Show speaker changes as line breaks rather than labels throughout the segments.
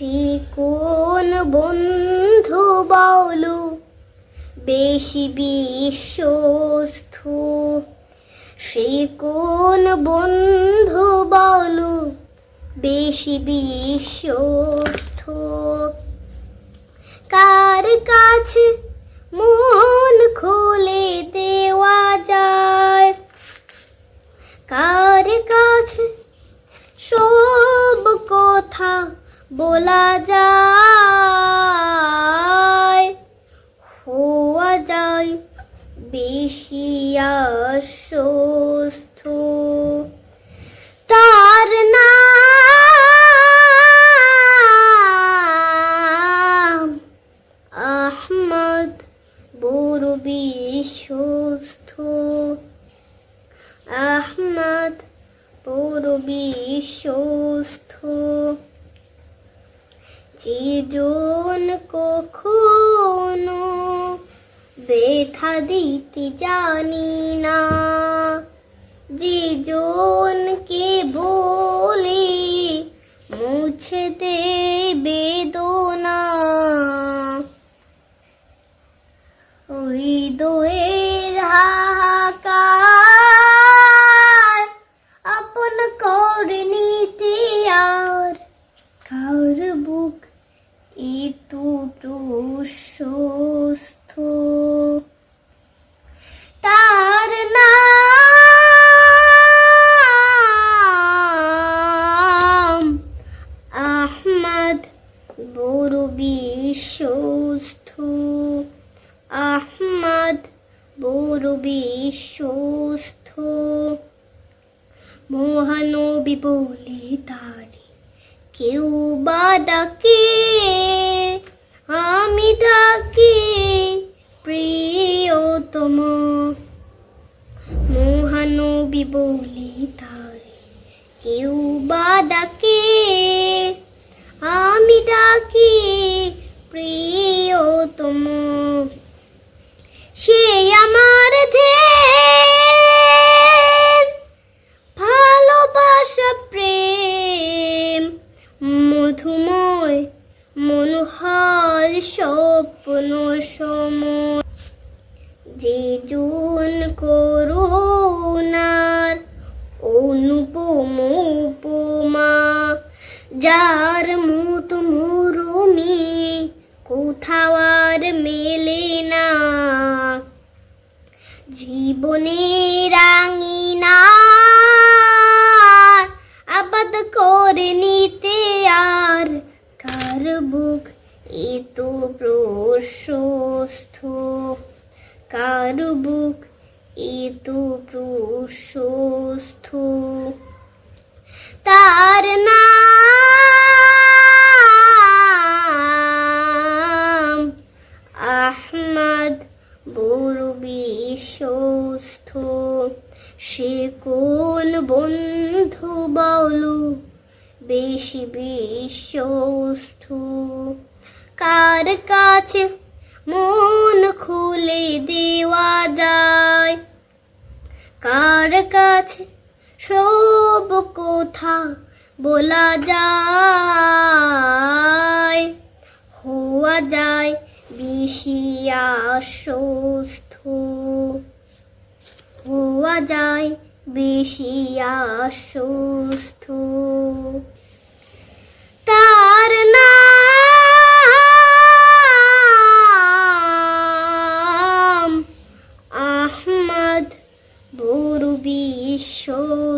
সে কোন বন্ধু বলো? বেশি বিশ্বস্ত। সে কোন বন্ধু বলো? বেশি বিশ্বস্ত। কার কাছে মন খুলে দেওয়া যায়? কার বলা যায় হওয়া যায় বেশি অসুস্থ তার নাম আহমদ বড় বিশ্বস্ত আহমদ বড় বিশ্বস্ত যেজন কখনো ব্যথা দিতে জানি না। যেজনকে বলে মুছে দে বেদনা। হৃদয়ের হাহাকার আপন করে নিতে আর কার বুক এতু প্রশস্ত তার নাম আহমদ বড় বিশ্বস্ত আহমদ বড় বিশ্বস্ত মহানবী বলে তারে কেউ বা ডাকে। মহানবী বলে তারে, কেউ বা ডাকে, আমি ডাকি প্রিয়তম। সে আমার ধ্যান ভালোবাসা, প্রেম, মধুময়, মনোহর, স্বপ্ন, সময়। যে জন করুণার উপমা যার মতো মরুমি কোথাও আর মেলে না। জীবনে রাঙিনা, আবাদ করে নিতে আর কার বুক এত প্রশস্ত। কার বুক এত প্রশস্ত তার নাম আহমদ বড় বিশ্বস্ত সে কোন বন্ধু বলো? বেশি বিশ্বস্ত। কার কাছে মন খুলে দেওয়া যায়? সব কথা বলা যায়। হওয়া যায় বেশি আশ্বস্ত। হওয়া যায় বেশি আশ্বস্ত। তার নাম আহমদ বড় বিশ্বস্ত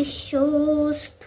আহমদ বড় বিশ্বস্ত